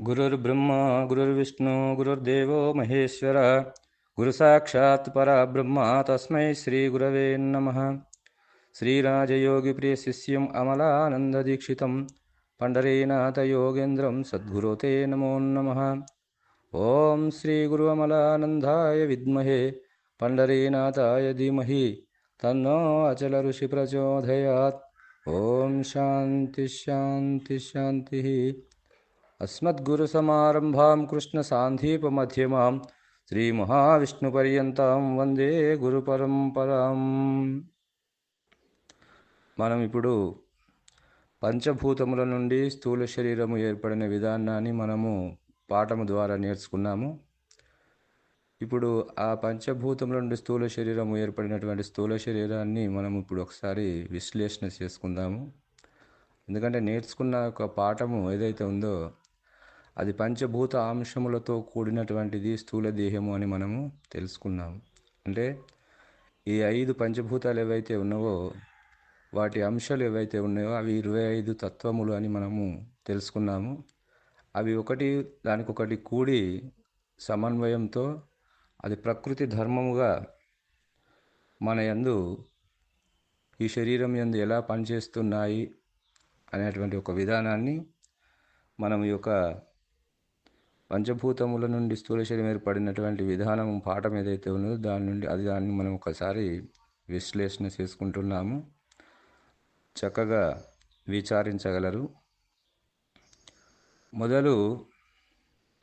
गुरुर्ब्रह्मा गुरुर्विष्णु गुरुर्देवो महेश्वर। गुरुसाक्षात् परब्रह्म तस्मै श्रीगुरवे नमः। श्रीराजयोगिप्रियशिष्यम् अमलानन्ददीक्षितं पण्डरीनाथयोगेन्द्रं सद्गुरो ते नमो नमः। ॐ श्रीगुरुअमलानन्दाय विद्महे। पण्डरीनाथाय धीमहि। तन्नो अचलऋषिप्रचोदयात् ॐ शान्तिः शान्तिः అస్మద్గురుసమారంభాం కృష్ణసాంధీపమధ్యమాం శ్రీమహావిష్ణుపర్యంతం వందే గురు పరంపరాం మనం ఇప్పుడు పంచభూతముల నుండి స్థూల శరీరము ఏర్పడిన విధానాన్ని మనము పాఠము ద్వారా నేర్చుకున్నాము. ఇప్పుడు ఆ పంచభూతముల నుండి స్థూల శరీరము ఏర్పడినటువంటి స్థూల శరీరాన్ని మనం ఇప్పుడు ఒకసారి విశ్లేషణ చేసుకుందాము. ఎందుకంటే నేర్చుకున్న ఒక పాఠము ఏదైతే ఉందో అది పంచభూత అంశములతో కూడినటువంటిది స్థూల దేహము అని మనము తెలుసుకున్నాము. అంటే ఈ ఐదు పంచభూతాలు ఏవైతే ఉన్నావో వాటి అంశాలు ఏవైతే ఉన్నాయో అవి ఇరవై ఐదు తత్వములు అని మనము తెలుసుకున్నాము. అవి ఒకటి దానికొకటి కూడి సమన్వయంతో అది ప్రకృతి ధర్మముగా మన యందు ఈ శరీరం యందు ఎలా పనిచేస్తున్నాయి అనేటువంటి ఒక విధానాన్ని మనం ఈ యొక్క పంచభూతముల నుండి స్థూల శరీరం ఏర్పడినటువంటి విధానం పాఠం ఏదైతే ఉన్నదో దాని నుండి అది దాన్ని మనం ఒకసారి విశ్లేషణ చేసుకుంటున్నాము. చక్కగా విచారించగలరు. మొదలు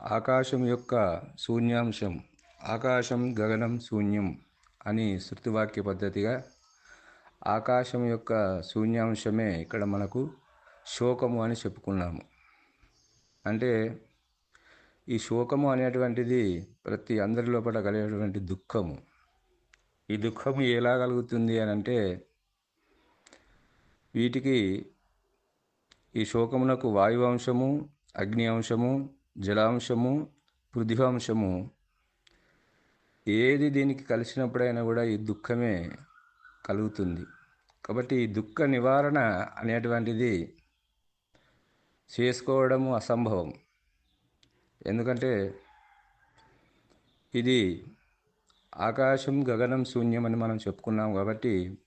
ఆకాశం యొక్క శూన్యాంశం. ఆకాశం గగనం శూన్యం అని శృతివాక్య పద్ధతిగా ఆకాశం యొక్క శూన్యాంశమే ఇక్కడ మనకు శోకము అని చెప్పుకున్నాము. అంటే ఈ శోకము అనేటువంటిది ప్రతి అందరి లోపల కలిగేటువంటి దుఃఖము. ఈ దుఃఖము ఎలా కలుగుతుంది అని అంటే వీటికి ఈ శోకమునకు వాయువంశము అగ్ని అంశము జలాంశము పృథివాంశము ఏది దీనికి కలిసినప్పుడైనా కూడా ఈ దుఃఖమే కలుగుతుంది. కాబట్టి ఈ దుఃఖ నివారణ అనేటువంటిది చేసుకోవడము అసంభవం. ఎందుకంటే ఇది ఆకాశం గగనం శూన్యం అని మనం చెప్పుకున్నాం కాబట్టి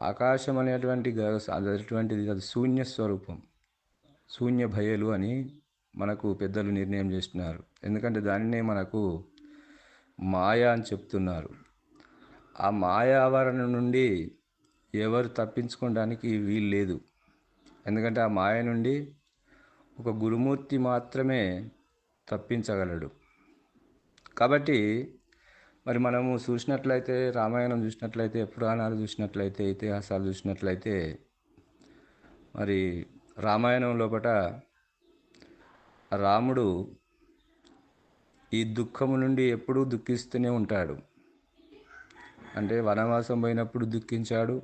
ఆకాశం అనేటువంటి అటువంటిది అది శూన్య స్వరూపం శూన్య భయలు అని మనకు పెద్దలు నిర్ణయం చేస్తున్నారు. ఎందుకంటే దానినే మనకు మాయ అని చెప్తున్నారు. ఆ మాయావరణం నుండి ఎవరు తప్పించుకోవడానికి వీలు లేదు. ఎందుకంటే ఆ మాయ నుండి ఒక గురుమూర్తి మాత్రమే తప్పించగలడు. కాబట్టి మరి మనము చూసినట్లయితే రామాయణం చూసినట్లయితే పురాణాలు చూసినట్లయితే ఇతిహాసాలు చూసినట్లయితే మరి రామాయణం లోపల రాముడు ఈ దుఃఖము నుండి ఎప్పుడూ దుఃఖిస్తూనే ఉంటాడు. అంటే వనవాసం పోయినప్పుడు దుఃఖించాడు.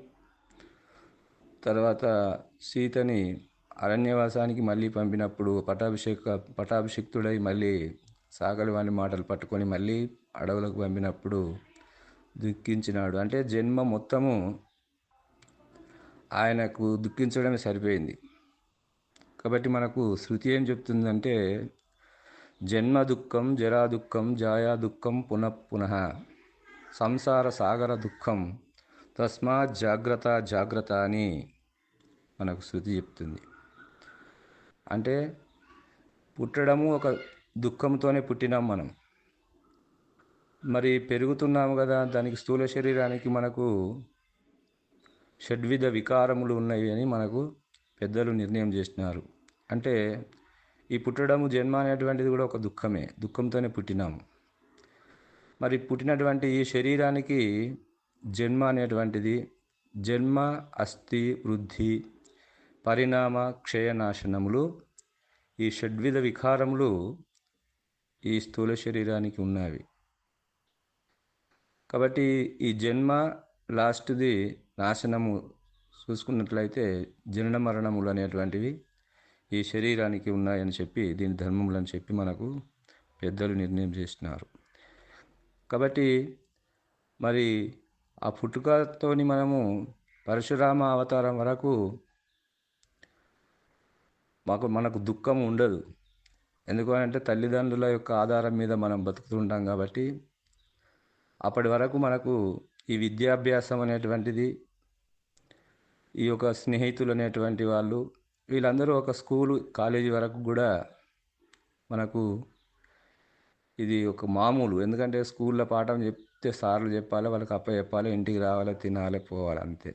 తర్వాత సీతని అరణ్యవాసానికి మళ్ళీ పంపినప్పుడు పటాభిషేక పటాభిషిక్తుడై మళ్ళీ సాగలి మాటలు పట్టుకొని మళ్ళీ అడవులకు పంపినప్పుడు దుఃఖించినాడు. అంటే జన్మ మొత్తము ఆయనకు దుఃఖించడమే సరిపోయింది. కాబట్టి మనకు శృతి ఏం చెప్తుందంటే జన్మ దుఃఖం జరా దుఃఖం జాయా దుఃఖం పునఃపునః సంసార సాగర దుఃఖం తస్మాత్ జాగ్రత్త జాగ్రత్త అని మనకు శృతి చెప్తుంది. అంటే పుట్టడము ఒక దుఃఖంతోనే పుట్టినాం మనం. మరి పెరుగుతున్నాము కదా దానికి స్థూల శరీరానికి మనకు షడ్విధ వికారములు ఉన్నాయి అని మనకు పెద్దలు నిర్ణయం చేసినారు. అంటే ఈ పుట్టడము జన్మ అనేటువంటిది కూడా ఒక దుఃఖమే దుఃఖంతోనే పుట్టినాము. మరి పుట్టినటువంటి ఈ శరీరానికి జన్మ అనేటువంటిది జన్మ అస్థి వృద్ధి పరిణామ క్షయనాశనములు ఈ షడ్విధ వికారములు ఈ స్థూల శరీరానికి ఉన్నవి. కాబట్టి ఈ జన్మ లాస్ట్ది నాశనము చూసుకున్నట్లయితే జనన మరణములు అనేటువంటివి ఈ శరీరానికి ఉన్నాయని చెప్పి దీని ధర్మములు అని చెప్పి మనకు పెద్దలు నిర్ణయం చేసినారు. కాబట్టి మరి ఆ పుట్టుకతోని మనము పరశురామ అవతారం వరకు మాకు మనకు దుఃఖం ఉండదు. ఎందుకు అంటే తల్లిదండ్రుల యొక్క ఆధారం మీద మనం బతుకుతుంటాం కాబట్టి అప్పటి వరకు మనకు ఈ విద్యాభ్యాసం అనేటువంటిది ఈ యొక్క స్నేహితులు అనేటువంటి వాళ్ళు వీళ్ళందరూ ఒక స్కూలు కాలేజీ వరకు కూడా మనకు ఇది ఒక మామూలు. ఎందుకంటే స్కూల్లో పాఠం చెప్తే సార్లు చెప్పాలి వాళ్ళకి అప్ప చెప్పాలి ఇంటికి రావాలి తినాలి పోవాలి అంతే.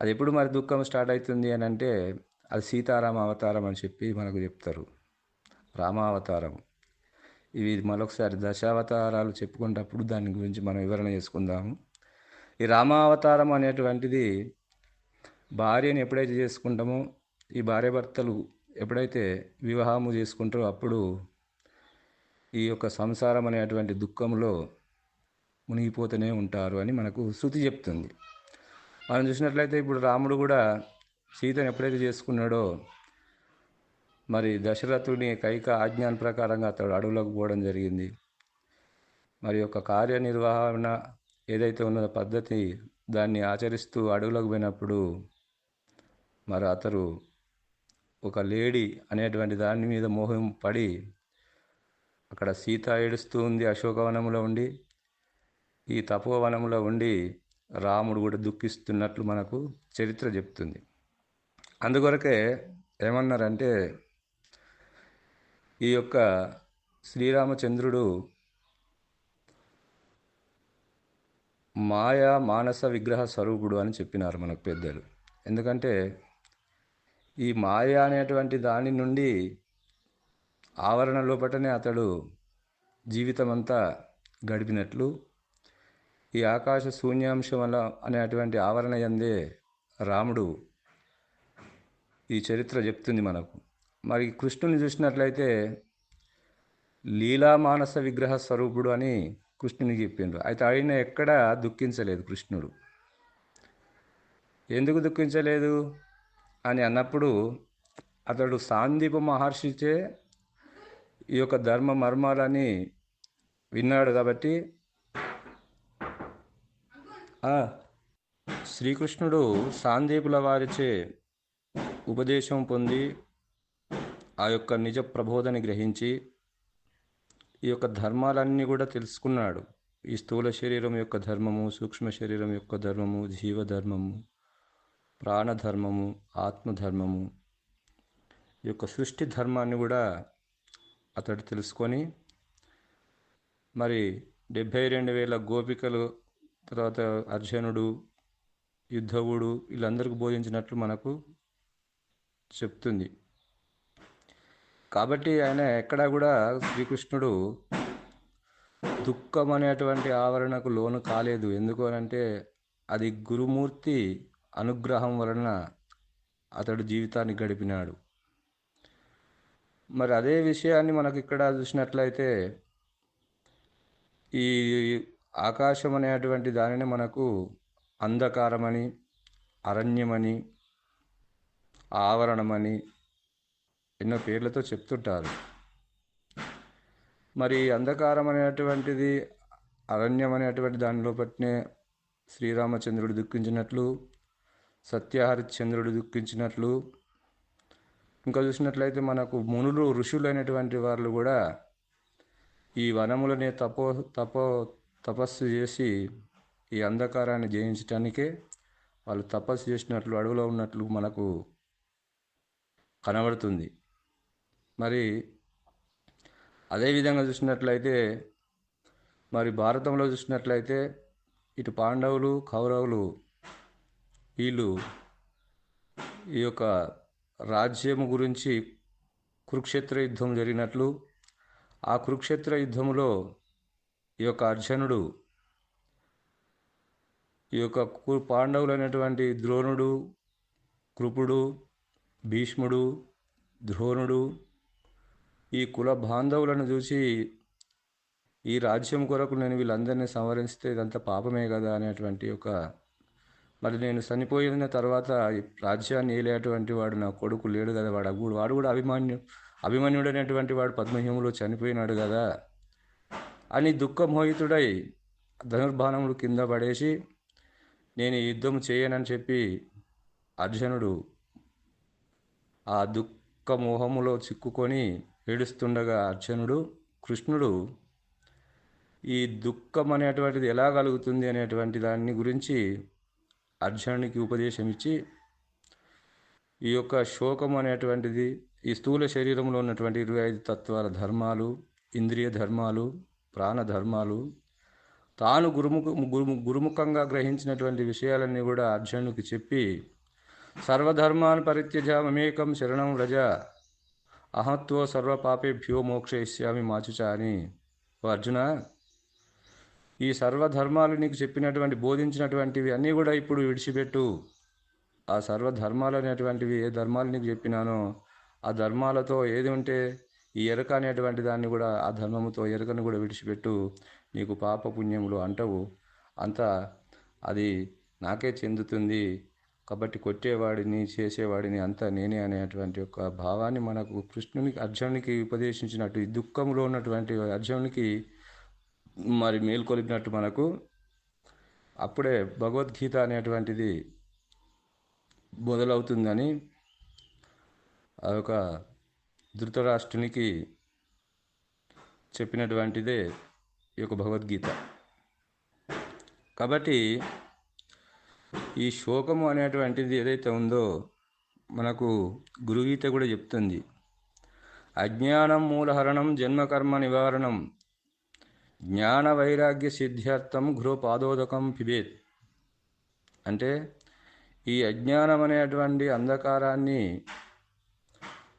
అది ఎప్పుడు మరి దుఃఖం స్టార్ట్ అవుతుంది అని అంటే అది సీతారామ అవతారం అని చెప్పి మనకు చెప్తారు. రామావతారం. ఇవి మరొకసారి దశావతారాలు చెప్పుకునేటప్పుడు దాని గురించి మనం వివరణ చేసుకుందాము. ఈ రామావతారం అనేటువంటిది భార్యను ఎప్పుడైతే చేసుకుంటామో ఈ భార్యభర్తలు ఎప్పుడైతే వివాహము చేసుకుంటారో అప్పుడు ఈ యొక్క సంసారం అనేటువంటి దుఃఖంలో మునిగిపోతూనే ఉంటారు అని మనకు శృతి చెప్తుంది. మనం చూసినట్లయితే ఇప్పుడు రాముడు కూడా సీతను ఎప్పుడైతే చేసుకున్నాడో మరి దశరథుని కైక ఆజ్ఞాన ప్రకారంగా అతడు అడవులకు పోవడం జరిగింది. మరి యొక్క కార్యనిర్వహణ ఏదైతే ఉన్నదో పద్ధతి దాన్ని ఆచరిస్తూ అడవులకు పోయినప్పుడు మరి అతడు ఒక లేడీ అనేటువంటి దాని మీద మోహం పడి అక్కడ సీత ఏడుస్తూ ఉంది అశోకవనంలో ఉండి. ఈ తపోవనంలో ఉండి రాముడు కూడా దుఃఖిస్తున్నట్లు మనకు చరిత్ర చెప్తుంది. అందుకొరకే ఏమన్నారంటే ఈ యొక్క శ్రీరామచంద్రుడు మాయా మానస విగ్రహ స్వరూపుడు అని చెప్పినారు మనకు పెద్దలు. ఎందుకంటే ఈ మాయ అనేటువంటి దాని నుండి ఆవరణ లోపటనే అతడు జీవితం అంతా గడిపినట్లు ఈ ఆకాశ శూన్యాంశం వల్ల అనేటువంటి ఆవరణ ఎందే రాముడు ఈ చరిత్ర చెప్తుంది మనకు. మరి కృష్ణుని చూసినట్లయితే లీలామానస విగ్రహ స్వరూపుడు అని కృష్ణునికి చెప్పిండ్రు. అయితే ఆయన ఎక్కడా దుఃఖించలేదు కృష్ణుడు. ఎందుకు దుఃఖించలేదు? అని అన్నప్పుడు అతడు సాందీప మహర్షిచే ఈ యొక్క ధర్మ మర్మాలని విన్నాడు కాబట్టి శ్రీకృష్ణుడు సాందీపుల వారిచే ఉపదేశం పొంది ఆ యొక్క నిజ ప్రబోధని గ్రహించి ఈ యొక్క ధర్మాలన్నీ కూడా తెలుసుకున్నాడు. ఈ స్థూల శరీరం యొక్క ధర్మము సూక్ష్మ శరీరం యొక్క ధర్మము జీవధర్మము ప్రాణధర్మము ఆత్మధర్మము ఈ యొక్క సృష్టి ధర్మాన్ని కూడా అతడు తెలుసుకొని మరి డెబ్భై రెండు వేల గోపికలు తర్వాత అర్జునుడు యుద్ధవుడు వీళ్ళందరికీ బోధించినట్లు మనకు చెప్తుంది. కాబట్టి ఆయన ఎక్కడా కూడా శ్రీకృష్ణుడు దుఃఖం అనేటువంటి ఆవరణకు లోను కాలేదు. ఎందుకు అంటే అది గురుమూర్తి అనుగ్రహం వలన అతడు జీవితాన్ని గడిపినాడు. మరి అదే విషయాన్ని మనకి ఇక్కడ చూసినట్లయితే ఈ ఆకాశం అనేటువంటి దానిని మనకు అంధకారమని అరణ్యమని ఆవరణమని ఎన్నో పేర్లతో చెప్తుంటారు. మరి అంధకారం అనేటువంటిది అరణ్యం అనేటువంటి దానిలో పట్టినే శ్రీరామచంద్రుడు దుఃఖించినట్లు సత్యహరిశ్చంద్రుడు దుఃఖించినట్లు. ఇంకా చూసినట్లయితే మనకు మునులు ఋషులైనటువంటి వాళ్ళు కూడా ఈ వనములనే తపో తపో తపస్సు చేసి ఈ అంధకారాన్ని జయించటానికే వాళ్ళు తపస్సు చేసినట్లు అడవిలో ఉన్నట్లు మనకు కనబడుతుంది. మరి అదేవిధంగా చూసినట్లయితే మరి భారతంలో చూసినట్లయితే ఇటు పాండవులు కౌరవులు వీళ్ళు ఈ యొక్క రాజ్యము గురించి కురుక్షేత్ర యుద్ధం జరిగినట్లు ఆ కురుక్షేత్ర యుద్ధములో ఈ యొక్క అర్జునుడు ఈ యొక్క పాండవులు అనేటువంటి ద్రోణుడు కృపుడు భీష్ముడు ద్రోణుడు ఈ కుల బాంధవులను చూసి ఈ రాజ్యం కొరకు నేను వీళ్ళందరినీ సంవరిస్తే ఇదంతా పాపమే కదా అనేటువంటి ఒక మరి నేను చనిపోయిన తర్వాత ఈ రాజ్యాన్ని ఏలేటువంటి వాడు? నా కొడుకు లేడు కదా వాడు. వాడు కూడా అభిమాన్యు అభిమన్యుడు అనేటువంటి వాడు పద్మహ్యములో చనిపోయినాడు కదా అని దుఃఖమోహితుడై ధనుర్బాణములు కింద పడేసి నేను ఈ యుద్ధం చేయనని చెప్పి అర్జునుడు ఆ దుఃఖ మోహములో చిక్కుకొని ఏడుస్తుండగా అర్జునుడు కృష్ణుడు ఈ దుఃఖం అనేటువంటిది ఎలా కలుగుతుంది అనేటువంటి దాన్ని గురించి అర్జునునికి ఉపదేశం ఇచ్చి ఈ యొక్క శోకం అనేటువంటిది ఈ స్థూల శరీరంలో ఉన్నటువంటి ఇరవై ఐదు తత్వాల ధర్మాలు ఇంద్రియ ధర్మాలు ప్రాణ ధర్మాలు తాను గురుముఖ గురుము గురుముఖంగా గ్రహించినటువంటి విషయాలన్నీ కూడా అర్జునుడికి చెప్పి సర్వధర్మాన్ పరిత్యజామేకం శరణం వ్రజ. అహత్వో సర్వ పాపేభ్యో మోక్షయిష్యామి మాచుచ అని ఓ అర్జున ఈ సర్వధర్మాలు నీకు చెప్పినటువంటి బోధించినటువంటివి అన్నీ కూడా ఇప్పుడు విడిచిపెట్టు. ఆ సర్వధర్మాలు అనేటువంటివి ఏ ధర్మాలు నీకు చెప్పినానో ఆ ధర్మాలతో ఏది ఉంటే ఈ ఎరక అనేటువంటి దాన్ని కూడా ఆ ధర్మముతో ఎరకను కూడా విడిచిపెట్టు. నీకు పాప పుణ్యములు అంటవు. అంతా అది నాకే చెందుతుంది. కాబట్టి కొట్టేవాడిని చేసేవాడిని అంతా నేనే అనేటువంటి ఒక భావాన్ని మనకు కృష్ణునికి అర్జునునికి ఉపదేశించినట్టు ఈ దుఃఖంలో ఉన్నటువంటి అర్జునునికి మరి మేల్కొలిపినట్టు మనకు అప్పుడే భగవద్గీత అనేటువంటిది మొదలవుతుందని ఆ యొక్క ధృతరాష్ట్రునికి చెప్పినటువంటిదే ఈ యొక్క భగవద్గీత. కాబట్టి ఈ శోకము అనేటువంటిది ఏదైతే ఉందో మనకు గురుగీత కూడా చెప్తుంది. అజ్ఞానం మూలహరణం జన్మకర్మ నివారణం జ్ఞాన వైరాగ్య సిద్ధ్యార్థం గృహపాదోదకం పిబేత్. అంటే ఈ అజ్ఞానం అనేటువంటి అంధకారాన్ని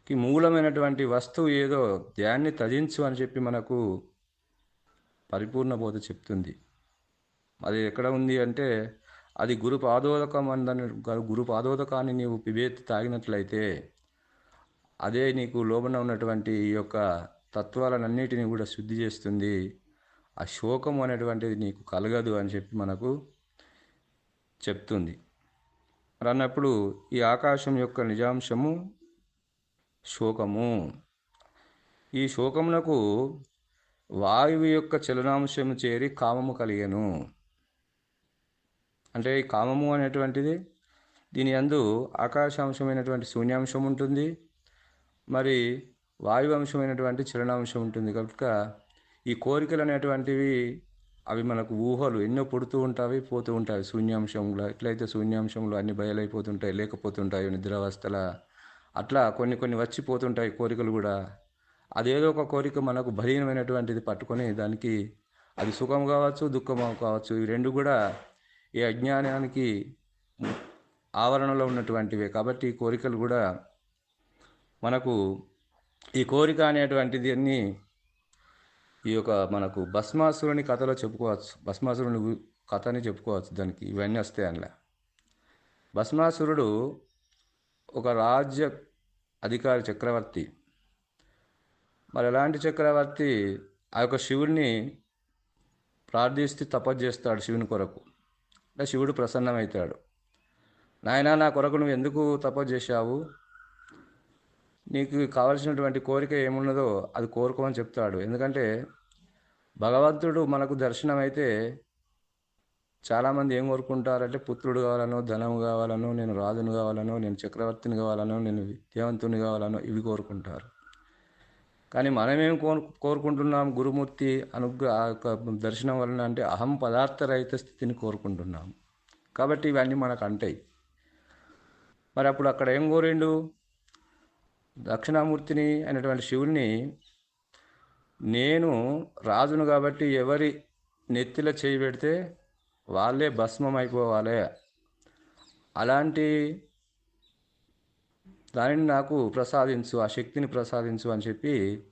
కి మూలమైనటువంటి వస్తువు ఏదో దాన్ని తజించు అని చెప్పి మనకు పరిపూర్ణ బోధ చెప్తుంది. అది ఎక్కడ ఉంది అంటే అది గురు పాదోదకం అందని గురు పాదోదకాన్ని నీవు పిబేతి తాగినట్లయితే అదే నీకు లోబన ఉన్నటువంటి ఈ యొక్క తత్వాలన్నిటిని కూడా శుద్ధి చేస్తుంది. ఆ శోకం అనేటువంటిది నీకు కలగదు అని చెప్పి మనకు చెప్తుంది. మరి అన్నప్పుడు ఈ ఆకాశం యొక్క నిజాంశము శోకము. ఈ శోకమునకు వాయువు యొక్క చలనాంశము చేరి కామము కలిగను. అంటే ఈ కామము అనేటువంటిది దీని అందు ఆకాశాంశమైనటువంటి శూన్యాంశం ఉంటుంది. మరి వాయు అంశమైనటువంటి చలనాంశం ఉంటుంది. కనుక ఈ కోరికలు అనేటువంటివి అవి మనకు ఊహలు ఎన్నో పుడుతూ ఉంటాయి పోతూ ఉంటాయి. శూన్యాంశంలో ఎట్లయితే శూన్యాంశంలో అన్ని బయలైపోతుంటాయి లేకపోతుంటాయి నిద్రావస్థల అట్లా కొన్ని కొన్ని వచ్చిపోతుంటాయి కోరికలు కూడా. అదేదో ఒక కోరిక మనకు బలీనమైనటువంటిది పట్టుకొని దానికి అది సుఖం కావచ్చు దుఃఖం కావచ్చు ఇవి రెండు కూడా ఈ అజ్ఞానానికి ఆవరణలో ఉన్నటువంటివే. కాబట్టి ఈ కోరికలు కూడా మనకు ఈ కోరిక అనేటువంటిది అన్ని ఈ యొక్క మనకు భస్మాసురుని కథలో చెప్పుకోవచ్చు. భస్మాసురుని కథ కథని చెప్పుకోవచ్చు దానికి. ఇవన్నీ వస్తాయి అందులో. భస్మాసురుడు ఒక రాజ్య అధికారి చక్రవర్తి. మరి ఎలాంటి చక్రవర్తి ఆ యొక్క శివుడిని ప్రార్థిస్తూ తపస్సు చేస్తాడు శివుని కొరకు. అంటే శివుడు ప్రసన్నమవుతాడు. నాయనా నా కొరకు నువ్వు ఎందుకు తపస్సు చేశావు? నీకు కావలసినటువంటి కోరిక ఏమున్నదో అది కోరుకోమని చెప్తాడు. ఎందుకంటే భగవంతుడు మనకు దర్శనం అయితే చాలామంది ఏం కోరుకుంటారంటే పుత్రుడు కావాలనో ధనం కావాలనో నేను రాజును కావాలనో నేను చక్రవర్తిని కావాలనో నేను విద్యావంతుని కావాలనో ఇవి కోరుకుంటారు. కానీ మనమేం కోరు కోరుకుంటున్నాం? గురుమూర్తి అనుగ్రహ దర్శనం వలన అంటే అహం పదార్థ రహిత స్థితిని కోరుకుంటున్నాం. కాబట్టి ఇవన్నీ మనకు అంటాయి. మరి అప్పుడు అక్కడ ఏం కోరిండు? దక్షిణామూర్తిని అనేటువంటి శివుణ్ణి నేను రాజును కాబట్టి ఎవరి నెత్తిలో చేయి పెడితే వాళ్ళే భస్మం అయిపోవాలి అలాంటి దానిని నాకు ప్రసాదించు ఆ శక్తిని ప్రసాదించు అని చెప్పి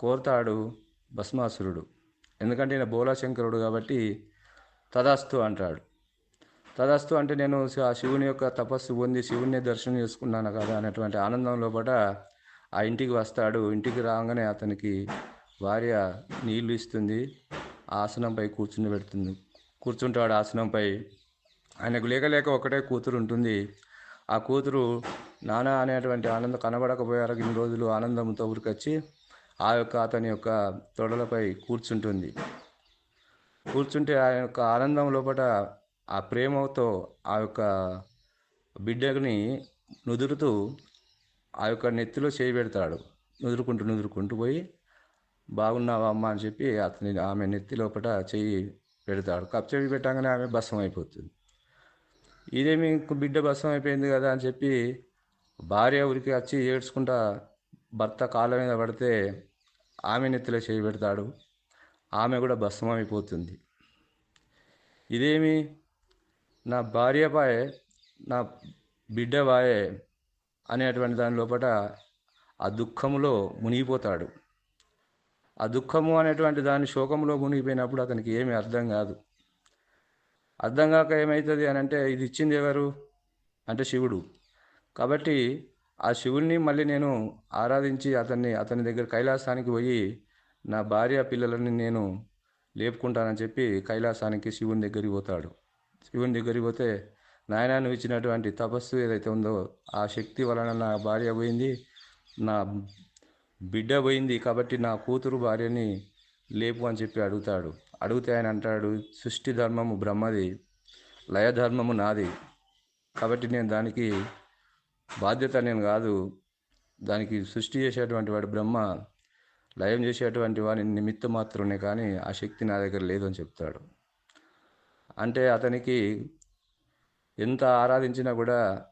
కోరుతాడు భస్మాసురుడు. ఎందుకంటే ఈయన బోలాశంకరుడు కాబట్టి తదాస్తు అంటాడు. తదాస్తు అంటే నేను ఆ శివుని యొక్క తపస్సు పొంది శివుని దర్శనం చేసుకున్నాను కదా అనేటువంటి ఆనందం లోపల ఆ ఇంటికి వస్తాడు. ఇంటికి రాగానే అతనికి భార్య నీళ్ళు ఇస్తుంది. ఆసనంపై కూర్చుని పెడుతుంది. కూర్చుంటాడు ఆసనంపై. ఆయనకు లేక లేక ఒకటే కూతురు ఉంటుంది. ఆ కూతురు నానా అనేటువంటి ఆనందం కనబడకపోయారు ఇన్ని రోజులు ఆనందంతో ఉరికొచ్చి ఆ యొక్క అతని యొక్క తొడలపై కూర్చుంటుంది. కూర్చుంటే ఆ యొక్క ఆనందం లోపల ఆ ప్రేమతో ఆ యొక్క బిడ్డని నుదురుతూ ఆ యొక్క నెత్తిలో చేయి పెడతాడు. నుదురుకుంటూ నుదురుకుంటూ పోయి బాగున్నావా అమ్మ అని చెప్పి అతని ఆమె నెత్తి లోపల చెయ్యి పెడతాడు. కప్ పెట్టగానే ఆమె భస్మం అయిపోతుంది ఇదేమి బిడ్డ భస్మం అయిపోయింది కదా అని చెప్పి భార్య ఉరికి వచ్చి ఏడ్చుకుంటా భర్త కాళ్ళ మీద పడితే ఆమె నెత్తిలో చేయి పెడతాడు. ఆమె కూడా భస్మమైపోతుంది. ఇదేమి? నా భార్యపాయే నా బిడ్డ వాయే అనేటువంటి దాని లోపల ఆ దుఃఖములో మునిగిపోతాడు. ఆ దుఃఖము అనేటువంటి దాని శోకంలో మునిగిపోయినప్పుడు అతనికి ఏమీ అర్థం కాదు. అర్థం కాక ఏమవుతుంది అని అంటే ఇది ఇచ్చింది ఎవరు? అంటే శివుడు. కాబట్టి ఆ శివుణ్ణి మళ్ళీ నేను ఆరాధించి అతన్ని అతని దగ్గర కైలాసానికి పోయి నా భార్య పిల్లలని నేను లేపుకుంటానని చెప్పి కైలాసానికి శివుని దగ్గరికి పోతాడు. శివుని దగ్గరికి పోతే నాయన నువ్వు ఇచ్చినటువంటి తపస్సు ఏదైతే ఉందో ఆ శక్తి వలన నా భార్య పోయింది నా బిడ్డ పోయింది కాబట్టి నా కూతురు భార్యని లేపు అని చెప్పి అడుగుతాడు. అడిగితే ఆయన అంటాడు సృష్టి ధర్మము బ్రహ్మది లయధర్మము నాది. కాబట్టి నేను దానికి బాధ్యత నేను కాదు. దానికి సృష్టి చేసేటువంటి వాడు బ్రహ్మ లయం చేసేటువంటి వాడిని నిమిత్త మాత్రమే కానీ ఆ శక్తి నా దగ్గర లేదు అని చెప్తాడు. అంటే అతనికి ఎంత ఆరాధించినా కూడా